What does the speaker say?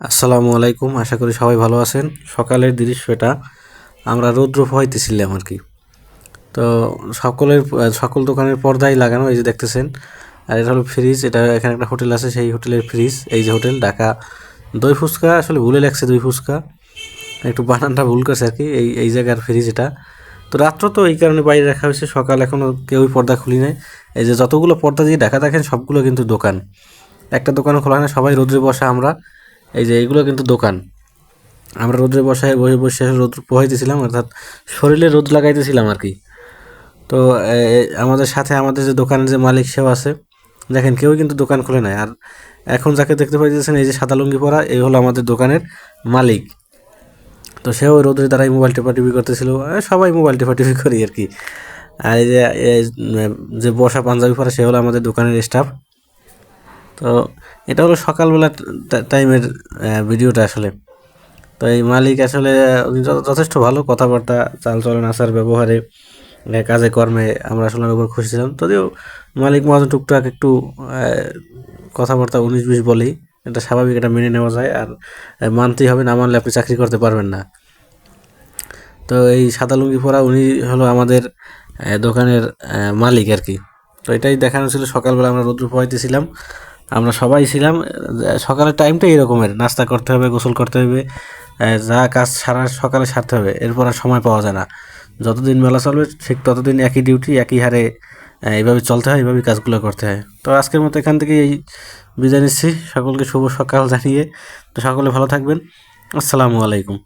আসসালামু আলাইকুম, আশা করি সবাই ভালো আছেন। সকালের দৃশ্য এটা আমরা রৌদ্র পোহাইতেছিলাম আর কি। তো সকলের, সকল দোকানের পর্দাই লাগানো, এই যে দেখতেছেন। আর এটা হলো ফ্রিজ এটা এখানে একটা হোটেল আছে, সেই হোটেলের ফ্রিজ এই যে হোটেল, ঢাকা দই ফুচকা, আসলে ভুলে লাগছে দই ফুচকা। একটু বানানটা ভুল করছে আর কি, এই এই জায়গার ফ্রিজ এটা। তো রাত্র তো এই কারণে বাইরে রাখা হয়েছে, সকাল এখনও কেউই পর্দা খুলি নাই। এই যে যতগুলো পর্দা দিয়ে ঢাকা দেখেন, সবগুলো কিন্তু দোকান। একটা দোকান খোলা না, সবাই রোদ্রে বসা আমরা। এই যে এইগুলো কিন্তু দোকান। আমরা রোদ্রে বসায় বসে বসে রোদ পোহাইতেছিলাম, অর্থাৎ শরীরে রোদ লাগাইতেছিলাম আর কি। তো আমাদের সাথে আমাদের যে দোকানের যে মালিক সেও আছে। দেখেন, কেউ কিন্তু দোকান খুলে নাই। আর এখন যাকে দেখতে পাইতেছেন, এই যে সাদা লুঙ্গি পরা, এই হলো আমাদের দোকানের মালিক। তো সেও রোদের দ্বারাই মোবাইল টেপা টিপি করতেছিল সবাই মোবাইল টেপা টিপি করি আর কি। আর এই যে বসা পাঞ্জাবি পরা, সে হলো আমাদের দোকানের স্টাফ তো এটা হলো সকালবেলা টাইমের ভিডিওটা আসলে। তো এই মালিক আসলে যথেষ্ট ভালো কথাবার্তা, চালচলন, আচার ব্যবহারে কাজে, কর্মে আমরা আসলে উপর খুশি ছিলাম। যদিও মালিক মহাজন টুকটাক একটু কথাবার্তা উনিশ বিশ বলেই, এটা স্বাভাবিক, এটা মেনে নেওয়া যায়। আর মানতেই হবে, না মানলে আপনি চাকরি করতে পারবেন না। তো এই সাদা লুঙ্গি পরা উনি হলো আমাদের দোকানের মালিক আর কি। তো এটাই দেখানো ছিল সকালবেলা আমরা রোদ্র পোহাইতেছিলাম। আমরা সবাই ছিলাম, সকালের টাইমটা এরকমের। নাস্তা করতে হবে, গোসল করতে হবে যা কাজ সারা সকালে সারতে হবে, এরপর আর সময় পাওয়া যায় না। যতদিন মেলা চলবে, ঠিক ততদিন একই ডিউটি একই হারে এইভাবে চলতে হয় এইভাবেই কাজগুলো করতে হয়। তো আজকের মতো এখান থেকে এই বিদায় নিচ্ছি। সকলকে শুভ সকাল জানিয়ে, তো সকলে ভালো থাকবেন। আসসালামু আলাইকুম।